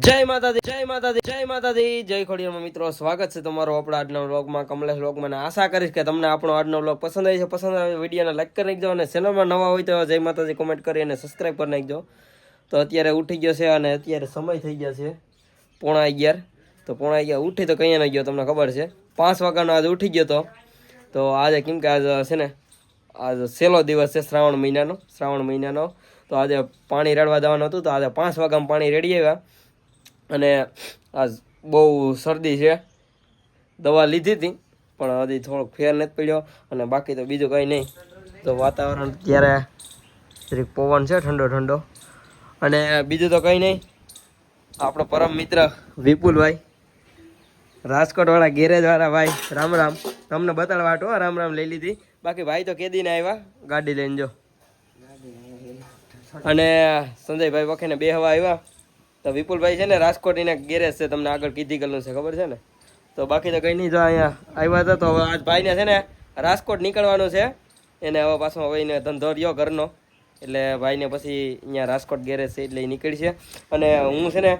જય માતાજી જય માતાજી જય માતાજી. જય ખોડિયારમાં મિત્રો, સ્વાગત છે તમારો આપણા આજના વ્લોગમાં. કમલેશ વ્લોગમાં આશા કરીશ કે તમને આપણો આજનો વ્લોગ પસંદ આવી છે. પસંદ આવે વિડીયોને લાઈક કરી નાખજો અને ચેનલમાં નવા હોય તો જય માતાજી કોમેન્ટ કરી અને સબસ્ક્રાઈબ કરી નાખજો. તો અત્યારે ઉઠી ગયો છે અને અત્યારે સમય થઈ ગયા છે પોણા અગિયાર. તો પોણા અગિયાર ઉઠી તો કંઈ ન ગયો, તમને ખબર છે. પાંચ વાગ્યાનો આજે ઉઠી ગયો તો. તો આજે કેમ કે આજે છે ને, આજ છેલ્લો દિવસ છે શ્રાવણ મહિનાનો શ્રાવણ મહિનાનો. તો આજે પાણી રેડવા જવાનું હતું, તો આજે પાંચ વાગ્યામાં પાણી રેડી આવ્યા. અને આ બહુ શરદી છે. દવા લીધી હતી, પણ હજી થોડોક ફેર નથી પડ્યો અને બાકી તો બીજું કંઈ નહીં. તો વાતાવરણ ત્યારે જરીક પવન છે, ઠંડો ઠંડો. અને બીજું તો કંઈ નહીં. આપણો પરમ મિત્ર વિપુલભાઈ, રાજકોટવાળા ગેરેજવાળા ભાઈ, રામ રામ. તમને બતાડવા હાટો રામ રામ લઈ લીધી. બાકી ભાઈ તો કેદીને આવ્યા, ગાડી લઈને જો. અને સંજયભાઈ વખેને બે હવા આવ્યા. તો વિપુલભાઈ છે ને રાજકોટ એના ગેરેજ છે, તમને આગળ કીધી ગયેલું છે, ખબર છે ને? તો બાકી તો કંઈ નહીં, જો અહીંયા આવ્યા હતા, તો હવે આજ ભાઈને છે ને રાજકોટ નીકળવાનું છે. એને હવે પાછો હવે એને ધંધો રહ્યો ઘરનો. એટલે ભાઈને પછી અહીંયા રાજકોટ ગેરેજ છે એટલે નીકળશે અને હું છે ને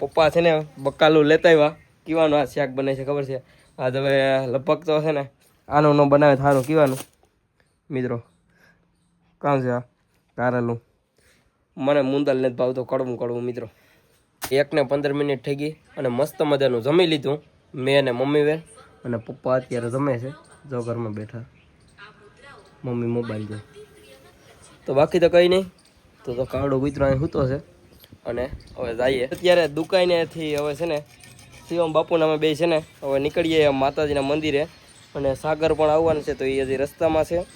પપ્પા છે ને બકાલું લેતા આવ્યા. કીવાનું આ શાક બને છે, ખબર છે? આજ હવે લગભગ તો છે ને આનું બનાવે સારું કીવાનું. મિત્રો, કામ છે આ, કારેલું. મને મુંદલ નથી ભાવતો, કડવું કડવું મિત્રો. એક ને પંદર મિનિટ થઈ ગઈ અને મસ્ત મજાનું જમી લીધું. મેં અને મમ્મી બેન અને પપ્પા અત્યારે જમે છે, જો ઘરમાં બેઠા. મમ્મી મોબાઈલ જોઈ તો બાકી તો કંઈ નહીં. તો તો કાળો મિત્રો અહીં સૂતો છે. અને હવે જઈએ. અત્યારે દુકાનેથી હવે છે ને, શિવમ બાપુના અમે બે છે ને, હવે નીકળીએ માતાજીના મંદિરે. અને સાગર પણ આવવાનું છે, તો એ હજી રસ્તામાં છે.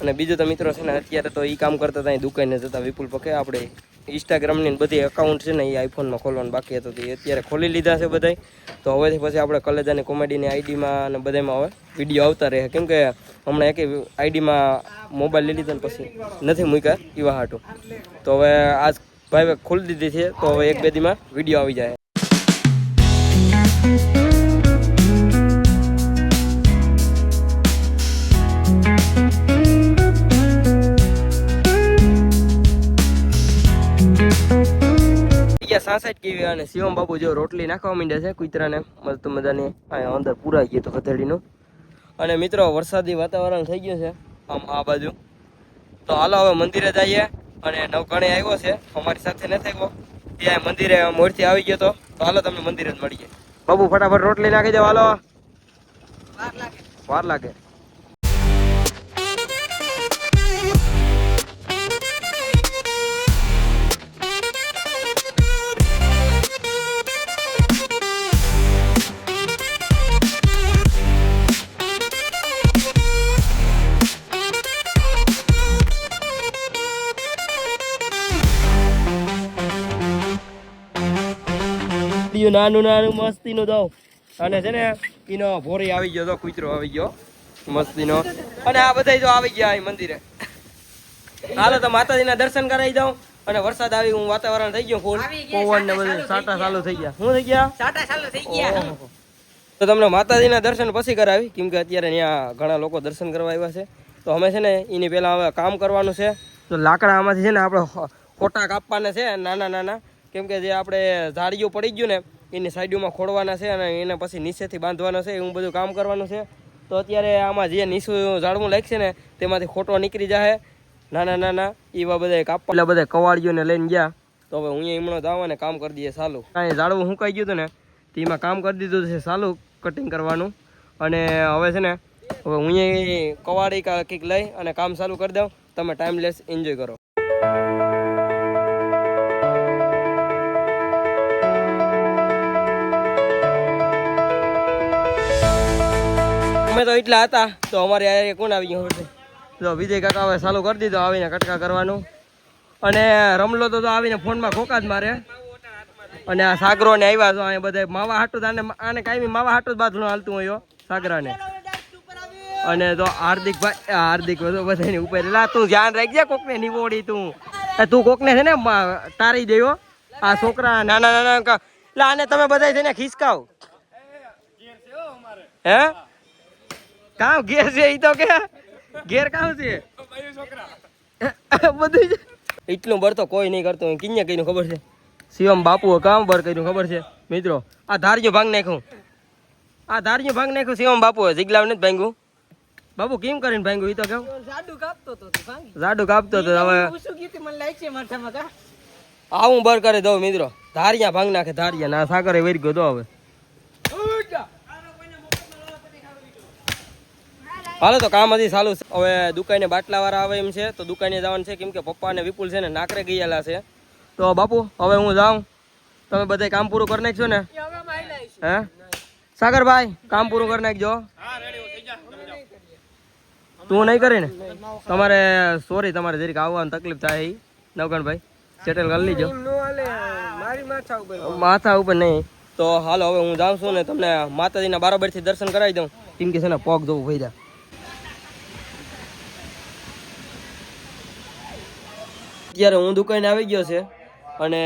અને બીજું તો મિત્રો છે ને, અત્યારે તો એ કામ કરતા હતા દુકાને જતા વિપુલ પકે આપણે ઇન્સ્ટાગ્રામની બધી એકાઉન્ટ છે ને એ આઈફોનમાં ખોલવાનું બાકી હતું એ અત્યારે ખોલી લીધા છે બધાય. તો હવેથી પછી આપણે કલેજાની કોમેડીની આઈડીમાં અને બધામાં હવે વીડિયો આવતા રહે. કેમ કે હમણાં એક આઈડીમાં મોબાઈલ લઈ લીધો ને પછી નથી મૂક્યા એવા હાટું તો હવે આજ ભાઈ ખોલી દીધી છે, તો હવે એક બે દીમાં વીડિયો આવી જાય. સાસઠ કેવી અને શિવમ બાબુ જો રોટલી નાખવા માંડ્યા છે કૂતરાને, મસ્ત મજાની. અંદર પૂરાઈ ગયો તો ખતેડીનું અને મિત્રો, વરસાદી વાતાવરણ થઈ ગયું છે આમ આ બાજુ. તો હાલો, હવે મંદિરે જઈએ અને નવકણે આવ્યો છે. અમારી સાથે નથી આવ્યો. ત્યાં મંદિરે મોરથી આવી ગયો તો. હાલો, તમને મંદિરે જ મળીએ. બાબુ ફટાફટ રોટલી નાખી દો, હાલો. વાર લાગે. બીજું નાનું નાનું મસ્તીનું દઉં. અને છે ને એનો ભોરી આવી ગયો તો કૂતરો આવી ગયો મસ્તીનો. અને આ બધા જો આવી ગયા અહીં મંદિરે. હાલો તો માતાજીના દર્શન કરાવી દઉં. અને વરસાદ આવી હું વાતાવરણ થઈ ગયું ફૂલ. પવન ને બધું સાટા ચાલુ થઈ ગયા. શું થઈ ગયા? સાટા ચાલુ થઈ ગયા. તો તમને માતાજીના દર્શન પછી કરાવી કેમ કે અત્યારે ત્યાં ઘણા લોકો દર્શન કરવા આવ્યા છે. તો અમે છે ને એની પેલા હવે કામ કરવાનું છે. તો લાકડા આમાંથી છે ને આપણે ખોટા કાપવાના છે નાના નાના. કેમ કે જે આપણે ઝાડીઓ પડી ગયું ને, એની સાઈડોમાં ખોડવાના છે અને એને પછી નીચેથી બાંધવાના છે, એવું બધું કામ કરવાનું છે. તો અત્યારે આમાં જે નીચું ઝાડવું લાગશે ને, તેમાંથી ખોટો નીકળી જાય નાના નાના એવા બધા કાપવા. એટલે બધા કવાડીઓને લઈને ગયા. તો હવે હું હમણાં જાવ અને કામ કરી દઈએ ચાલુ. કાંઈ ઝાડવું હુંકાઈ ગયું હતું ને, તેમાં કામ કરી દીધું છે ચાલુ કટિંગ કરવાનું. અને હવે છે ને, હવે હું કવાડી કંઈક લઈ અને કામ ચાલુ કરી દઉં. તમે ટાઈમ લેસ એન્જોય કરો. અમે તો એટલા હતા, તો અમારે આ કોણ આવી ગયું હશે? જો વિજય કાકા હવે ચાલુ કરી દીધો આવીને કટકા કરવાનું. અને રમલો તો આવીને ફોનમાં ખોકા જ મારે. અને આ સાગરો ને આવ્યા તો અહીંયા બધા માવા હાટું, આને આને કાંઈ માવા હાટું જ બાથનું હાલતું હોય સાગરાને. અને તો હાર્દિકભાઈ આ હાર્દિક બધું બધાની ઉપર લા, તું ધ્યાન રાખજે કોકને નિવોડી તું. તું કોકને છે ને તારી દેવો આ છોકરા નાના નાના કા- લા, આને તમે બધા છે ને ખિસકાવ. હે? કામ ઘેર છે ઈ તો કે? ઘેર કામ છે? બધું. એટલું બરતો કોઈ નહીં કરતું. કિન્યા કઈ ખબર છે? શિવમ બાપુએ કામ બર કર્યું ખબર છે? મિત્રો આ ધાર્યું ભાંગ નાખ્યું. આ ધાર્યું ભાંગ નાખ્યું શિવમ બાપુએ. જીગલાવ નથી ભાંગ્યું. બાપુ કેમ કરીને ભાંગ્યું? એ તો કેવું જાડુ કાપતો તો તું કાપતો હતો હવે ઉસું ગીતી મને લાગ છે માથામાં કા? આવું બર કરી દઉં મિત્રો. ધારિયા ભાંગ નાખે ધારિયા. ના સાકરે વેરી ગયો તો હવે. હાલો તો કામ હજી ચાલુ છે. હવે દુકાને બાટલા વાળા આવે એમ છે, તો દુકાને જવાનું છે. કેમ કે પપ્પા અને વિપુલ છે ને નાકરે ગયેલા છે. તો બાપુ, હવે હું જાઉં. તમે બધા કામ પૂરું કરી નાખશો ને? હે? સાગરભાઈ, કામ પૂરું કરી નાખજો. તું નહીં કરી ને? તમારે સોરી તમારે જરીક આવવાની તકલીફ થાય. નવકણભાઈ સેટલ કરી લીજો. માથા ઉપર નહીં. તો હાલો, હવે હું જાઉં છું ને, તમને માતાજીના બરાબરથી દર્શન કરાવી દઉં. કેમ કે છે ને, પગ જવું ભૈયા અત્યારે હું દુકાને આવી ગયો છે અને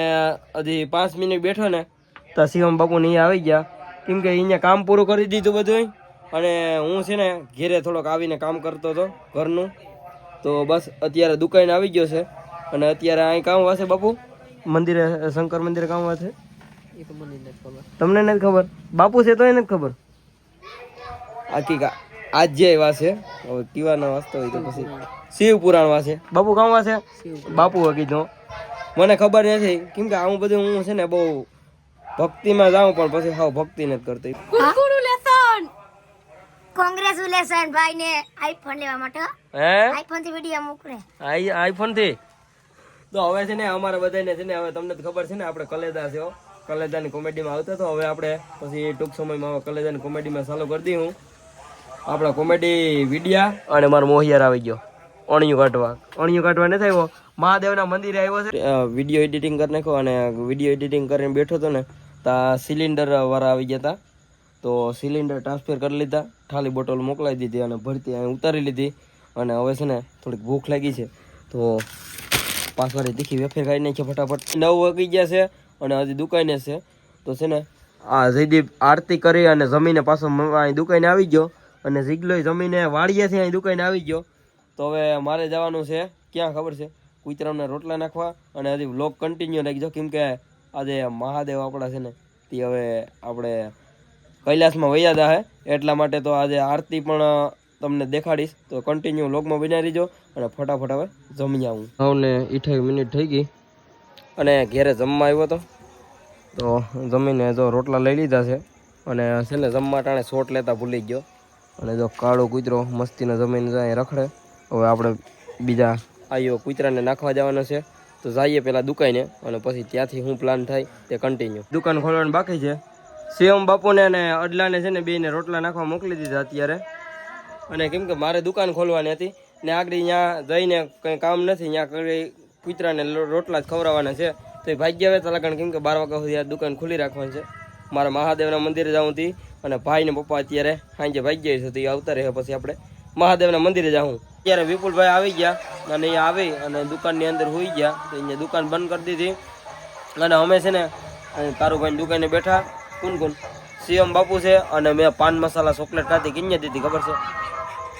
હજી પાંચ મિનિટ બેઠો ને તો શિવમ બાપુ નહીં આવી ગયા. કેમ કે અહીંયા કામ પૂરું કરી દીધું બધું અને હું છે ને ઘેરે થોડોક આવીને કામ કરતો હતો ઘરનું. તો બસ અત્યારે દુકાને આવી ગયો છે. અને અત્યારે અહીં કામ વાસે બાપુ? મંદિરે શંકર મંદિરે કામ વાસે? તમને નથી ખબર? બાપુ છે તો નથી ખબર? આખી કા આજ એવા છે હવે કીવાના વાસ્તવ હોય તો પછી શિવ પુરાણ વાસે બાપુ કામ વાસે બાપુ કીધું. મને ખબર નથી કેમ કે આવું બધું હું છે ને બહુ ભક્તિમાં જાઉં પણ પછી હાવ ભક્તિ નથી કરતી. કોંગ્રેચ્યુલેશન ભાઈ ને આઈફોન લેવા માટે. હે? આઈફોનથી વિડિયો મોકલે. આઈ આઈફોનથી? તો હવે છે ને અમારા બધાને છે ને હવે તમને તો ખબર છે ને આપણે કલેદા છે કલેદાની કોમેડીમાં આવતા તો હવે આપણે પછી ટૂંક સમયમાં હવે કલેદાની કોમેડીમાં ચાલુ કરી દઈ હું. આપણા કોમેડી વિડિયા. અને મારો મોહિયાર આવી ગયો. અણિયું કાઢવા. અણિયું કાઢવા નથી આવ્યો. મહાદેવના મંદિરે આવ્યો છે. વીડિયો એડિટિંગ કરી નાખ્યો અને વીડિયો એડિટિંગ કરીને બેઠો હતો ને ત્યાં સિલિન્ડર વાળા આવી ગયા હતા તો સિલિન્ડર ટ્રાન્સફર કરી લીધા. ખાલી બોટલ મોકલાવી દીધી અને ભરતી અહીં ઉતારી લીધી. અને હવે છે ને થોડીક ભૂખ લાગી છે. તો પાછવાળી તીખી વેફેર કાઢી નાખીએ ફટાફટ. નવ વાગી ગયા છે અને હજી દુકાને છે. તો છે ને આ જયદીપ આરતી કરી અને જમીને પાછો અહીં દુકાને આવી ગયો. અને જીગલોય જમીને વાડીએથી અહીં દુકાને આવી ગયો. તો હવે મારે જવાનું છે. ક્યાં ખબર છે? કુતરામને રોટલા નાખવા અને હજી વ્લોગ કન્ટિન્યુ રાખજો. કેમ કે આજે મહાદેવ આપણા છે ને તે હવે આપણે કૈલાસમાં વૈયા જાહે એટલા માટે તો આજે આરતી પણ તમને દેખાડીશ. તો કન્ટિન્યુ લોગમાં બનાવી રહીજો અને ફટાફટ હવે જમી આવું. નવ ને અઠાવી મિનિટ થઈ ગઈ. અને ઘેરે જમવા આવ્યો તો? તો જમીને જો રોટલા લઈ લીધા છે. અને છે ને જમવા ટાણે શોટ લેતા ભૂલી ગયો. અને જો કાળો કૂતરો મસ્તીનો જમીને જાય રખડે. હવે આપણે બીજા આવ્યો કૂતરાને નાખવા જવાનો છે. તો જઈએ પહેલાં દુકાને અને પછી ત્યાંથી શું પ્લાન થાય તે કન્ટિન્યુ દુકાન ખોલવાનું બાકી છે. શિવમ બાપુને અને અડલાને છે ને બેને રોટલા નાખવા મોકલી દીધા અત્યારે. અને કેમ કે મારે દુકાન ખોલવાની હતી ને આગળ ત્યાં જઈને કંઈ કામ નથી ત્યાં કરી કૂતરાને રોટલા જ ખવડાવવાના છે. તો એ ભાગ્ય આવે તલાકણ કેમ કે બાર વાગ્યા સુધી આ દુકાન ખુલ્લી રાખવાની છે. મારા મહાદેવના મંદિરે જાઉં હતી. અને ભાઈ ને પપ્પા અત્યારે સાંજે ભાગ્ય છે, તો એ આવતા રહે પછી આપણે મહાદેવના મંદિરે જાઉં. ત્યારે વિપુલભાઈ આવી ગયા અને અહીંયા આવી અને દુકાનની અંદર હોઈ ગયા. તો અહીંયા દુકાન બંધ કરી દીધી. અને અમે છે ને, અહીં તારુભાઈની દુકાને બેઠા. કોણ કોણ? સીએમ બાપુ છે અને મેં પાન મસાલા ચોકલેટ ખાધી કિન્યા દીધી, ખબર છે?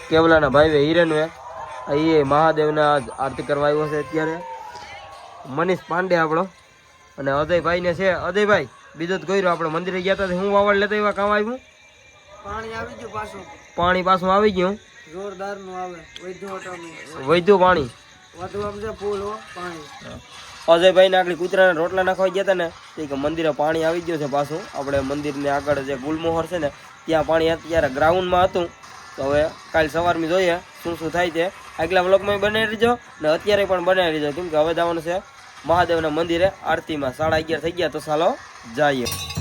કેવલાના ભાઈ હિરેન એ એ મહાદેવના આરતી કરવા આવ્યો છે અત્યારે. મનીષ પાંડે આપણો. અને અજયભાઈને છે. અજયભાઈ બીજું તો કર્યું આપણે મંદિરે ગયા હતા હું વાવડ લેતા એવા કામ આવ્યું? પાણી આવી ગયું પાછું. પાણી પાછું આવી ગયું? જોરદારનું આવે. વધુ પાણી? અજયભાઈ ને આગળ કૂતરાને રોટલા નાખવા ગયા હતા ને તો કે મંદિરે પાણી આવી ગયું છે પાછું. આપણે મંદિરની આગળ જે ગુલમોહર છે ને ત્યાં પાણી અત્યારે ગ્રાઉન્ડમાં હતું. તો હવે કાલ સવારમાં જોઈએ શું શું થાય છે. આગલા બ્લોગમાં બનાવી લેજો ને અત્યારે પણ બનાવી લેજો કેમ કે હવે જવાનું છે મહાદેવના મંદિરે આરતીમાં સાડા અગિયાર થઈ ગયા તો ચાલો જઈએ.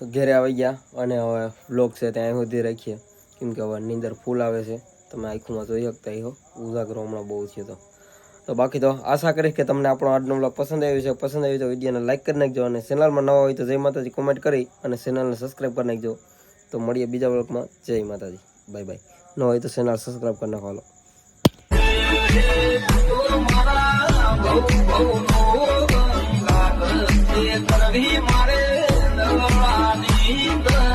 ઘેરે આવી ગયા અને હવે બ્લોક છે ત્યાં સુધી રાખીએ. કેમ કે હવે નીંદર ફૂલ આવે છે. તમે આંખમાં જોઈ શકતા હો ઉજાગરો હમણાં બહુ છે તો તો બાકી તો આશા કરીશ કે તમને આપણો આજનો બ્લોગ પસંદ આવ્યો છે. પસંદ આવ્યો તો વિડીયોને લાઇક કરી નાખજો અને ચેનલમાં નવા હોય તો જય માતાજી કોમેન્ટ કરી અને ચેનલને સબસ્ક્રાઈબ કરી નાખજો. તો મળીએ બીજા બ્લોગમાં જય માતાજી. બાય બાય ન હોય તો ચેનલ સબસ્ક્રાઈબ કરી નાખો. હાલો. Linda.